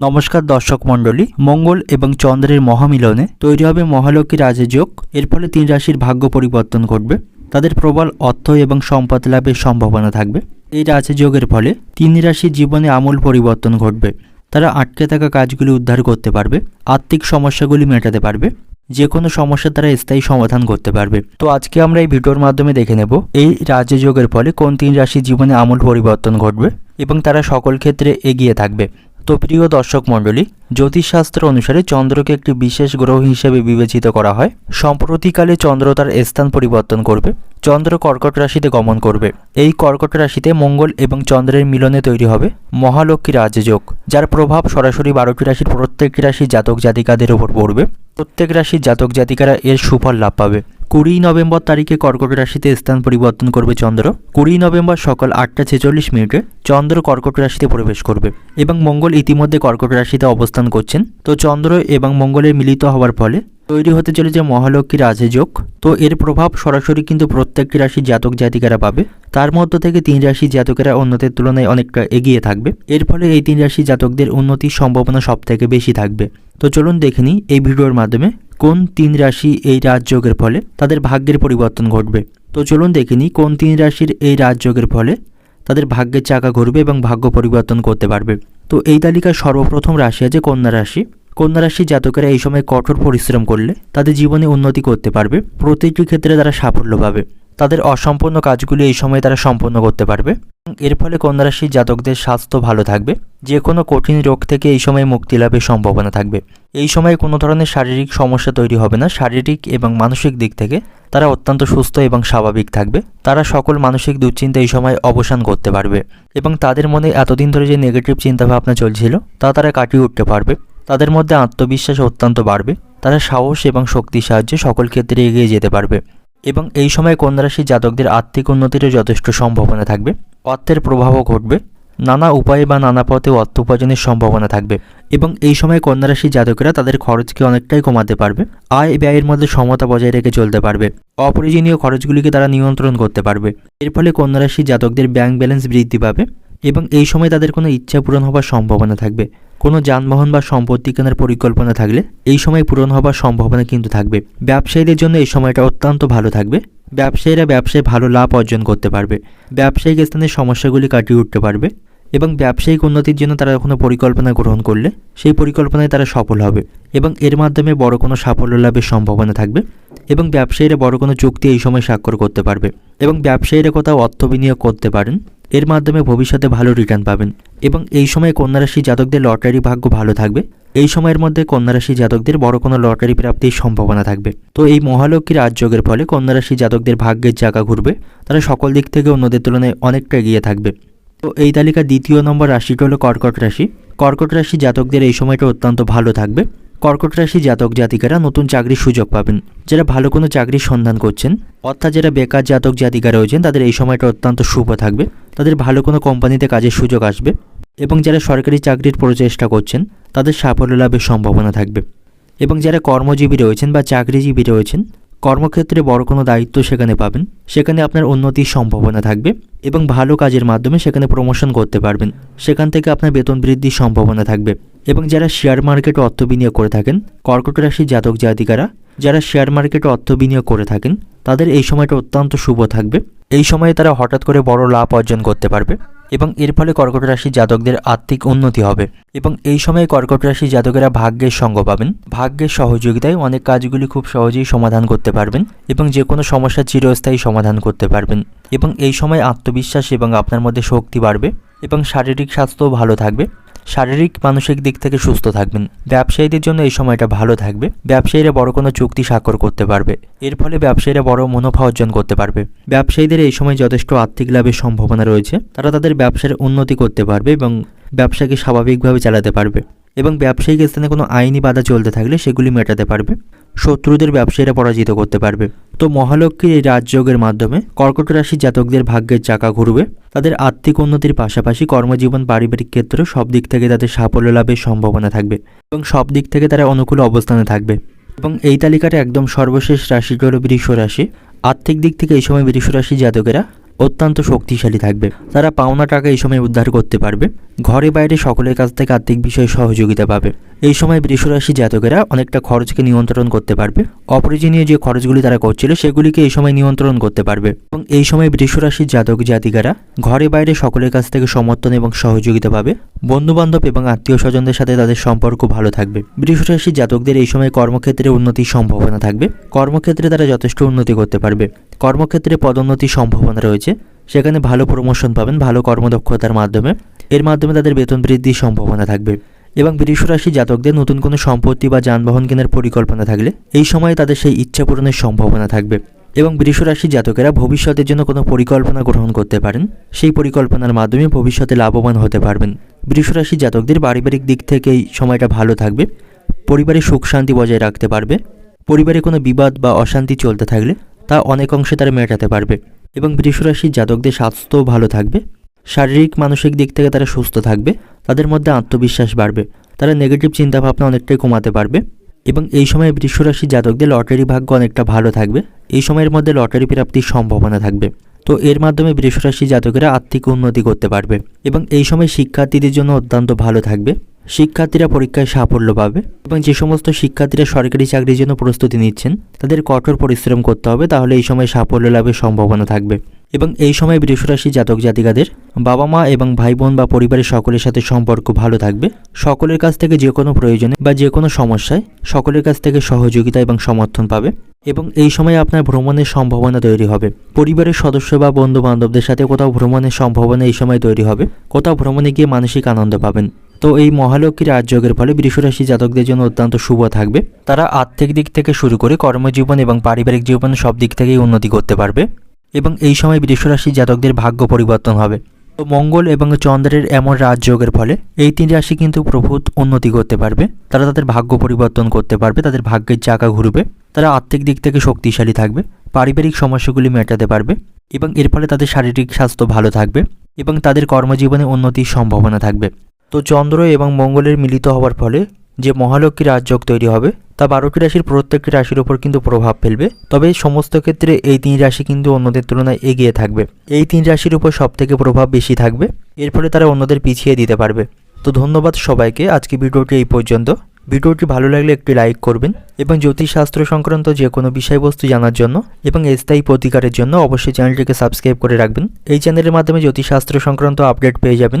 নমস্কার দর্শক মণ্ডলী, মঙ্গল এবং চন্দ্রের মহামিলনে তৈরি হবে মহালক্ষ্মী রাজযোগ। এর ফলে তিন রাশির ভাগ্য পরিবর্তন ঘটবে। তাদের প্রবল অর্থ এবং সম্পদ লাভের সম্ভাবনা থাকবে। এই রাজযোগের ফলে তিন রাশির জীবনে আমূল পরিবর্তন ঘটবে। তারা আটকে থাকা কাজগুলি উদ্ধার করতে পারবে, আর্থিক সমস্যাগুলি মেটাতে পারবে যে কোনো সমস্যা তারা স্থায়ী সমাধান করতে পারবে। তো আজকে আমরা এই ভিডিওর মাধ্যমে দেখে নেব, এই রাজযোগের ফলে কোন তিন রাশির জীবনে আমূল পরিবর্তন ঘটবে এবং তারা সকল ক্ষেত্রে এগিয়ে থাকবে। তো প্রিয় দর্শক মণ্ডলী, জ্যোতিষশাস্ত্র অনুসারে চন্দ্রকে একটি বিশেষ গ্রহ হিসেবে বিবেচিত করা হয়। সম্প্রতিকালে চন্দ্র তার স্থান পরিবর্তন করবে, চন্দ্র কর্কট রাশিতে গমন করবে। এই কর্কট রাশিতে মঙ্গল এবং চন্দ্রের মিলনে তৈরি হবে মহালক্ষ্মী রাজযোগ, যার প্রভাব সরাসরি বারোটি রাশির প্রত্যেকটি রাশির জাতক জাতিকাদের উপর পড়বে। প্রত্যেক রাশির জাতক জাতিকারা এর সুফল লাভ পাবে। কুড়ি নভেম্বর তারিখে কর্কট রাশিতে স্থান পরিবর্তন করবে চন্দ্র। কুড়ি নভেম্বর সকাল আটটা ছেচল্লিশ মিনিটে চন্দ্র কর্কট রাশিতে প্রবেশ করবে এবং মঙ্গল ইতিমধ্যে কর্কট রাশিতে অবস্থান করছেন। তো চন্দ্র এবং মঙ্গলের মিলিত হওয়ার ফলে তৈরি হতে চলেছে মহালক্ষ্মী রাজযোগ, তো এর প্রভাব সরাসরি কিন্তু প্রত্যেকটি রাশি জাতক জাতিকারা পাবে। তার মধ্য থেকে তিন রাশি জাতকেরা অন্যদের তুলনায় অনেকটা এগিয়ে থাকবে। এর ফলে এই তিন রাশি জাতকদের উন্নতির সম্ভাবনা সব থেকে বেশি থাকবে। তো চলুন দেখে নিই এই ভিডিওর মাধ্যমে কোন তিন রাশি এই রাজযোগের ফলে তাদের ভাগ্যের পরিবর্তন ঘটবে। তো চলুন দেখে নিই কোন তিন রাশির এই রাজযোগের ফলে তাদের ভাগ্যের চাকা ঘুরবে এবং ভাগ্য পরিবর্তন করতে পারবে। তো এই তালিকায় সর্বপ্রথম রাশি আছে কন্যা রাশি। কন্যা রাশির জাতকেরা এই সময় কঠোর পরিশ্রম করলে তাদের জীবনে উন্নতি করতে পারবে প্রতিটি ক্ষেত্রে তারা সাফল্য পাবে। তাদের অসম্পূর্ণ কাজগুলি এই সময় তারা সম্পন্ন করতে পারবে। এর ফলে কন্যা রাশির জাতকদের স্বাস্থ্য ভালো থাকবে যে কোনো কঠিন রোগ থেকে এই সময় মুক্তি লাভের সম্ভাবনা থাকবে। এই সময় কোনো ধরনের শারীরিক সমস্যা তৈরি হবে না। শারীরিক এবং মানসিক দিক থেকে তারা অত্যন্ত সুস্থ এবং স্বাভাবিক থাকবে। তারা সকল মানসিক দুশ্চিন্তা এই সময় অবসান করতে পারবে এবং তাদের মনে এতদিন ধরে যে নেগেটিভ চিন্তাভাবনা চলছিল, তা তারা কাটিয়ে উঠতে পারবে। তাদের মধ্যে আত্মবিশ্বাস অত্যন্ত বাড়বে তারা সাহস এবং শক্তির সাহায্যে সকল ক্ষেত্রে এগিয়ে যেতে পারবে। এবং এই সময় কন্যা রাশির জাতকদের আর্থিক উন্নতিরও যথেষ্ট সম্ভাবনা থাকবে। অর্থের প্রভাবও ঘটবে, নানা উপায়ে বা নানা পথে অর্থ উপার্জনের সম্ভাবনা থাকবে। এবং এই সময় কন্যা রাশির জাতকেরা তাদের খরচকে অনেকটাই কমাতে পারবে, আয় ব্যয়ের মধ্যে সমতা বজায় রেখে চলতে পারবে। অপ্রয়োজনীয় খরচগুলিকে তারা নিয়ন্ত্রণ করতে পারবে। এর ফলে কন্যা রাশির জাতকদের ব্যাংক ব্যালেন্স বৃদ্ধি পাবে এবং এই সময় তাদের কোনো ইচ্ছা পূরণ হবার সম্ভাবনা থাকবে। কোনো যানবাহন বা সম্পত্তি কেনার পরিকল্পনা থাকলে এই সময় পূরণ হবার সম্ভাবনা কিন্তু থাকবে। ব্যবসায়ীদের জন্য এই সময়টা অত্যন্ত ভালো থাকবে। ব্যবসায়ীরা ব্যবসায় ভালো লাভ অর্জন করতে পারবে। ব্যবসায়িক স্থানের সমস্যাগুলি কাটিয়ে উঠতে পারবে এবং ব্যবসায়িক উন্নতির জন্য তারা কোনো পরিকল্পনা গ্রহণ করলে সেই পরিকল্পনায় তারা সফল হবে এবং এর মাধ্যমে বড় কোনো সাফল্য লাভের সম্ভাবনা থাকবে এবং ব্যবসায়ীরা বড় কোনো চুক্তি এই সময় স্বাক্ষর করতে পারবে এবং ব্যবসায়ীরা কোথাও অর্থ বিনিয়োগ করতে পারেন এর মাধ্যমে ভবিষ্যতে ভালো রিটার্ন পাবেন। এবং এই সময় কন্যারাশি জাতকদের লটারি ভাগ্য ভালো থাকবে। এই সময়ের মধ্যে কন্যারাশি জাতকদের বড় কোনো লটারি প্রাপ্তির সম্ভাবনা থাকবে। তো এই মহালক্ষ্মী রাজযোগের ফলে কন্যারাশি জাতকদের ভাগ্যের জায়গা ঘুরবে। তারা সকল দিক থেকে অন্যদের তুলনায় অনেকটা এগিয়ে থাকবে। তো এই তালিকার দ্বিতীয় নম্বর রাশিটি হলো কর্কট রাশি। কর্কট রাশি জাতকদের এই সময়টা অত্যন্ত ভালো থাকবে। কর্কট রাশি জাতক জাতিকারা নতুন চাকরির সুযোগ পাবেন। যারা ভালো কোনো চাকরির সন্ধান করছেন, অর্থাৎ যারা বেকার জাতক জাতিকা রয়েছেন, তাদের এই সময়টা অত্যন্ত শুভ থাকবে। তাদের ভালো কোনো কোম্পানিতে কাজের সুযোগ আসবে এবং যারা সরকারি চাকরির প্রচেষ্টা করছেন, তাদের সাফল্য লাভের সম্ভাবনা থাকবে। এবং যারা কর্মজীবী রয়েছেন বা চাকরিজীবী রয়েছেন কর্মক্ষেত্রে বড় কোনো দায়িত্ব সেখানে পাবেন। সেখানে আপনার উন্নতির সম্ভাবনা থাকবে এবং ভালো কাজের মাধ্যমে সেখানে প্রমোশন করতে পারবেন। সেখান থেকে আপনার বেতন বৃদ্ধির সম্ভাবনা থাকবে। এবং যারা শেয়ার মার্কেটে অর্থ বিনিয়োগ করে থাকেন, কর্কট রাশি জাতক জাতিকারা, যারা শেয়ার মার্কেটে অর্থ বিনিয়োগ করে থাকেন, তাদের এই সময়টা অত্যন্ত শুভ থাকবে। এই সময়ে তারা হঠাৎ করে বড় লাভ অর্জন করতে পারবে এবং এর ফলে কর্কট রাশি জাতকদের আর্থিক উন্নতি হবে এবং এই সময়ে কর্কট রাশি জাতকেরা ভাগ্যের সঙ্গ পাবেন। ভাগ্যের সহযোগিতায় অনেক কাজগুলি খুব সহজেই সমাধান করতে পারবেন এবং যে কোনো সমস্যা চিরস্থায়ী সমাধান করতে পারবেন এবং এই সময় আত্মবিশ্বাস এবং আপনার মধ্যে শক্তি বাড়বে। এবং শারীরিক স্বাস্থ্য ভালো থাকবে। শারীরিক, মানসিক দিক থেকে সুস্থ থাকবেন। ব্যবসায়ীদের জন্য এই সময়টা ভালো থাকবে। ব্যবসায়ীরা বড় কোনো চুক্তি স্বাক্ষর করতে পারবে। এর ফলে ব্যবসায়ীরা বড় মুনাফা অর্জন করতে পারবে। ব্যবসায়ীদের এই সময় যথেষ্ট আর্থিক লাভের সম্ভাবনা রয়েছে। তারা তাদের ব্যবসার উন্নতি করতে পারবে এবং ব্যবসাকে স্বাভাবিকভাবে চালাতে পারবে। এবং ব্যবসায়িক স্থানে কোনো আইনি বাধা চলতে থাকলে সেগুলি মেটাতে পারবে। শত্রুদের ব্যবসায়ীরা পরাজিত করতে পারবে। তো মহালক্ষ্মীর এই রাজযোগের মাধ্যমে কর্কট রাশি জাতকদের ভাগ্যের চাকা ঘুরবে। তাদের আর্থিক উন্নতির পাশাপাশি কর্মজীবন, পারিবারিক ক্ষেত্রে সব দিক থেকে তাদের সাফল্য লাভের সম্ভাবনা থাকবে এবং সব দিক থেকে তারা অনুকূল অবস্থানে থাকবে। এবং এই তালিকাটা একদম সর্বশেষ রাশিটি হল বৃষ রাশি আর্থিক দিক থেকে এই সময় বৃষ রাশি জাতকেরা অত্যন্ত শক্তিশালী থাকবে। তারা পাওনা টাকা এই সময় উদ্ধার করতে পারবে। ঘরে বাইরে সকলের কাছ থেকে আর্থিক বিষয়ে সহযোগিতা পাবে। এই সময় বৃষরাশি জাতকেরা অনেকটা খরচকে নিয়ন্ত্রণ করতে পারবে। অপ্রয়োজনীয় যে খরচগুলি তারা করছিল, সেগুলিকে এই সময় নিয়ন্ত্রণ করতে পারবে। এবং এই সময় বৃষরাশির জাতক জাতিকারা ঘরে বাইরে সকলের কাছ থেকে সমর্থন এবং সহযোগিতা পাবে। বন্ধু বান্ধব এবং আত্মীয় স্বজনদের সাথে তাদের সম্পর্ক ভালো থাকবে। বৃষরাশির জাতকদের এই সময় কর্মক্ষেত্রে উন্নতির সম্ভাবনা থাকবে। কর্মক্ষেত্রে তারা যথেষ্ট উন্নতি করতে পারবে। কর্মক্ষেত্রে পদোন্নতির সম্ভাবনা রয়েছে। সেখানে ভালো প্রমোশন পাবেন, ভালো কর্মদক্ষতার মাধ্যমে। এর মাধ্যমে তাদের বেতন বৃদ্ধির সম্ভাবনা থাকবে। এবং বৃষরাশি জাতকদের নতুন কোনো সম্পত্তি বা যানবাহন কেনার পরিকল্পনা থাকলে এই সময়ে তাদের সেই ইচ্ছা পূরণের সম্ভাবনা থাকবে। এবং বৃষরাশি জাতকেরা ভবিষ্যতের জন্য কোনো পরিকল্পনা গ্রহণ করতে পারেন। সেই পরিকল্পনার মাধ্যমে ভবিষ্যতে লাভবান হতে পারবেন। বৃষরাশি জাতকদের পারিবারিক দিক থেকে এই সময়টা ভালো থাকবে। পরিবারে সুখ শান্তি বজায় রাখতে পারবে। পরিবারে কোনো বিবাদ বা অশান্তি চলতে থাকলে তা অনেক অংশে তারা মেটাতে পারবে এবং বৃষরাশির জাতকদের স্বাস্থ্যও ভালো থাকবে। শারীরিক, মানসিক দিক থেকে তারা সুস্থ থাকবে, তাদের মধ্যে আত্মবিশ্বাস বাড়বে, তারা নেগেটিভ চিন্তাভাবনা অনেকটাই কমাতে পারবে এবং এই সময় বৃষরাশি জাতকদের লটারি ভাগ্য অনেকটা ভালো থাকবে, এই সময়ের মধ্যে লটারি প্রাপ্তির সম্ভাবনা থাকবে। তো এর মাধ্যমে বৃষরাশি জাতকেরা আর্থিক উন্নতি করতে পারবে এবং এই সময় শিক্ষার্থীদের জন্য অত্যন্ত ভালো থাকবে। শিক্ষার্থীরা পরীক্ষায় সাফল্য পাবে এবং যে সমস্ত শিক্ষার্থীরা সরকারি চাকরির জন্য প্রস্তুতি নিচ্ছেন, তাদের কঠোর পরিশ্রম করতে হবে, তাহলে এই সময় সাফল্য লাভের সম্ভাবনা থাকবে। এবং এই সময় বৃষরাশি জাতক জাতিকাদের বাবা মা এবং ভাই বোন বা পরিবারের সকলের সাথে সম্পর্ক ভালো থাকবে। সকলের কাছ থেকে যে কোনো প্রয়োজনে বা যে কোনো সমস্যায় সকলের কাছ থেকে সহযোগিতা এবং সমর্থন পাবে এবং এই সময় আপনার ভ্রমণের সম্ভাবনা তৈরি হবে। পরিবারের সদস্য বা বন্ধু বান্ধবদের সাথে কোথাও ভ্রমণের সম্ভাবনা এই সময় তৈরি হবে। কোথাও ভ্রমণে গিয়ে মানসিক আনন্দ পাবেন। তো এই মহালক্ষ্মীর রাজযোগের ফলে বৃষরাশি জাতকদের জন্য অত্যন্ত শুভ থাকবে। তারা আর্থিক দিক থেকে শুরু করে কর্মজীবন এবং পারিবারিক জীবন সব দিক থেকেই উন্নতি করতে পারবে এবং এই সময় বৃষরাশি জাতকদের ভাগ্য পরিবর্তন হবে। তো মঙ্গল এবং চন্দ্রের এমন রাজযোগের ফলে এই তিন রাশি কিন্তু প্রভূত উন্নতি করতে পারবে। তারা তাদের ভাগ্য পরিবর্তন করতে পারবে, তাদের ভাগ্যের চাকা ঘুরবে, তারা আর্থিক দিক থেকে শক্তিশালী থাকবে, পারিবারিক সমস্যাগুলি মেটাতে পারবে এবং এর ফলে তাদের শারীরিক স্বাস্থ্য ভালো থাকবে এবং তাদের কর্মজীবনে উন্নতির সম্ভাবনা থাকবে। তো চন্দ্র এবং মঙ্গলের মিলিত হওয়ার ফলে যে মহালক্ষ্মী রাজযোগ তৈরি হবে, তা বারোটি রাশির প্রত্যেকটি রাশির ওপর কিন্তু প্রভাব ফেলবে। তবে সমস্ত ক্ষেত্রে এই তিন রাশি কিন্তু অন্যদের তুলনায় এগিয়ে থাকবে। এই তিন রাশির উপর সব থেকে প্রভাব বেশি থাকবে। এর ফলে তারা অন্যদের পিছিয়ে দিতে পারবে। তো ধন্যবাদ সবাইকে। আজকে ভিডিওটি এই পর্যন্ত। ভিডিওটি ভালো লাগলে একটি লাইক করবেন এবং জ্যোতিষশাস্ত্র সংক্রান্ত যে কোনো বিষয়বস্তু জানার জন্য এবং স্থায়ী প্রতিকারের জন্য অবশ্যই চ্যানেলটিকে সাবস্ক্রাইব করে রাখবেন। এই চ্যানেলের মাধ্যমে জ্যোতিষশাস্ত্র সংক্রান্ত আপডেট পেয়ে যাবেন।